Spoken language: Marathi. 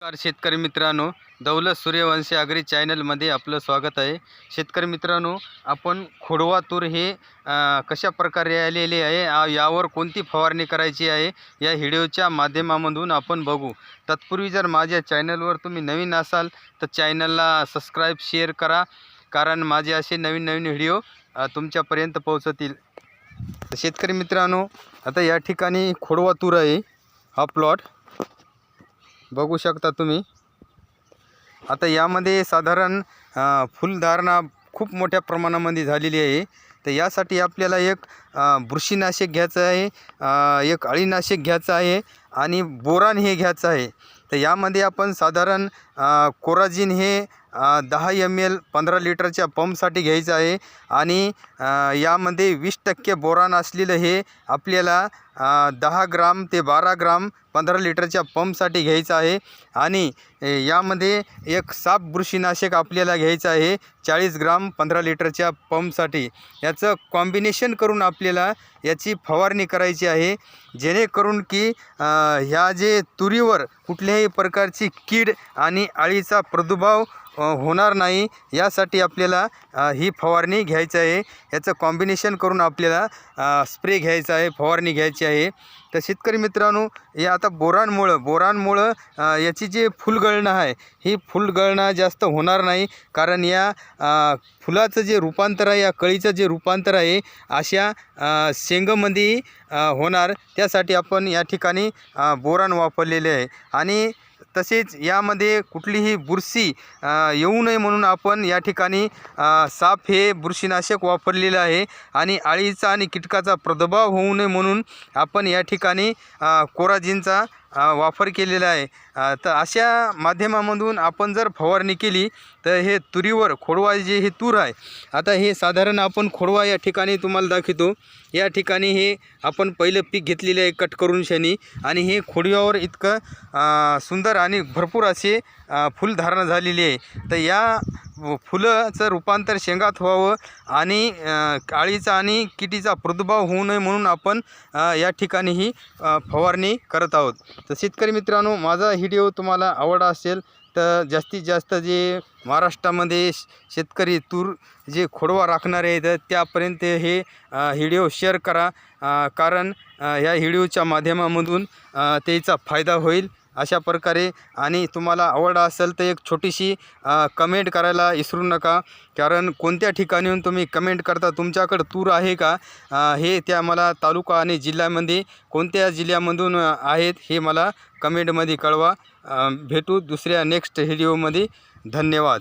नमस्कार शेतकरी मित्रांनो दौलत सूर्यवंशी आगरी चॅनलमध्ये आपलं स्वागत आहे. शेतकरी मित्रांनो आपण खोडवा तूर हे कशा प्रकारे आलेले आहे यावर कोणती फवारणी करायची आहे या व्हिडिओच्या माध्यमामधून आपण बघू. तत्पूर्वी जर माझ्या चॅनलवर तुम्ही नवीन असाल तर चॅनलला सबस्क्राईब शेअर करा कारण माझे असे नवीन नवीन व्हिडिओ तुमच्यापर्यंत पोहोचतील. शेतकरी मित्रांनो आता या ठिकाणी खोडवा तूर आहे हा प्लॉट बघू शकता तुम्ही. आता यामध्ये साधारण फुलधारणा खूप मोठ्या प्रमाणामध्ये झालेली आहे. तर यासाठी आपल्याला एक बुरशीनाशक घ्यायचं आहे एक अळीनाशक घ्यायचं आहे आणि बोरान हे घ्यायचं आहे. तर यामध्ये आपण साधारण कोराजिन हे दहा एम एल पंधरा लिटरच्या पंपसाठी घ्यायचं आहे. आणि यामध्ये वीस टक्के बोरान असलेलं हे आपल्याला दहा ग्राम ते बारा ग्राम पंधरा लिटरच्या पंपसाठी घ्यायचं आहे. आणि यामध्ये एक साप बुरशीनाशक आपल्याला घ्यायचं आहे चाळीस ग्राम पंधरा लिटरच्या पंपसाठी. याचं कॉम्बिनेशन करून आपल्याला याची फवारणी करायची आहे. जेणेकरून की ह्या जे तुरीवर कुठल्याही प्रकारची कीड आणि अळीचा प्रादुर्भाव होणार नाही. यासाठी आपल्याला ही फवारणी घ्यायची आहे. याचं कॉम्बिनेशन करून आपल्याला स्प्रे घ्यायचा आहे फवारणी घ्यायची आहे. तर शेतकरी मित्रांनो या आता बोरांमुळं बोरांमुळं याची जी फुलगळणं आहे ही फुलगळणं जास्त होणार नाही. कारण या फुलाचं जे रूपांतर आहे या कळीचं जे रूपांतर आहे अशा शेंगमध्ये शेंगामध्ये होणार. त्यासाठी आपण या ठिकाणी बोरान वापरलेले आहे. आणि तसेच यामध्ये कुठलीही बुरशी येऊ नये म्हणून आपण या ठिकाणी साप हे बुरशीनाशक वापरलेलं आहे आणि अळीचा आणि कीटकाचा प्रादुर्भाव होऊ नये म्हणून आपण या ठिकाणी कोराजिनचा वापर केलेला आहे. तर अशा माध्यमामधून आपण जर फवारणी केली तर हे तुरीवर खोडवा जे हे तूर आहे आता हे साधारण आपण खोडवा या ठिकाणी तुम्हाला दाखवतो. या ठिकाणी हे आपण पहिलं पीक घेतलेलं आहे कट करून शनी आणि हे खोडव्यावर इतकं सुंदर आणि भरपूर असे फुलधारणा झालेली आहे. तर या फुलाचं रूपांतर शेंगात व्हावं आणि काळीचा आणि किटीचा प्रादुर्भाव होऊ नये म्हणून आपण या ठिकाणी ही फवारणी करत आहोत. तर शेतकरी मित्रांनो माझा व्हिडिओ तुम्हाला आवडला असेल तर जास्तीत जास्त जे महाराष्ट्रामध्ये श- शेतकरी तूर जे खोडवा राखणारे आहेत त्यापर्यंत हे व्हिडिओ शेअर करा. कारण ह्या व्हिडिओच्या माध्यमामधून त्याचा फायदा होईल. अशा प्रकारे आणि तुम्हाला आवड असेल तर एक छोटीशी कमेंट करायला विसरू नका. कारण कोणत्या ठिकाणीहून तुम्ही कमेंट करता तुमच्याकडं तूर आहे का? हे त्या मला तालुका आणि जिल्ह्यामध्ये कोणत्या जिल्ह्यामधून आहेत हे मला कमेंटमध्ये कळवा. भेटू दुसऱ्या नेक्स्ट व्हिडिओमध्ये धन्यवाद.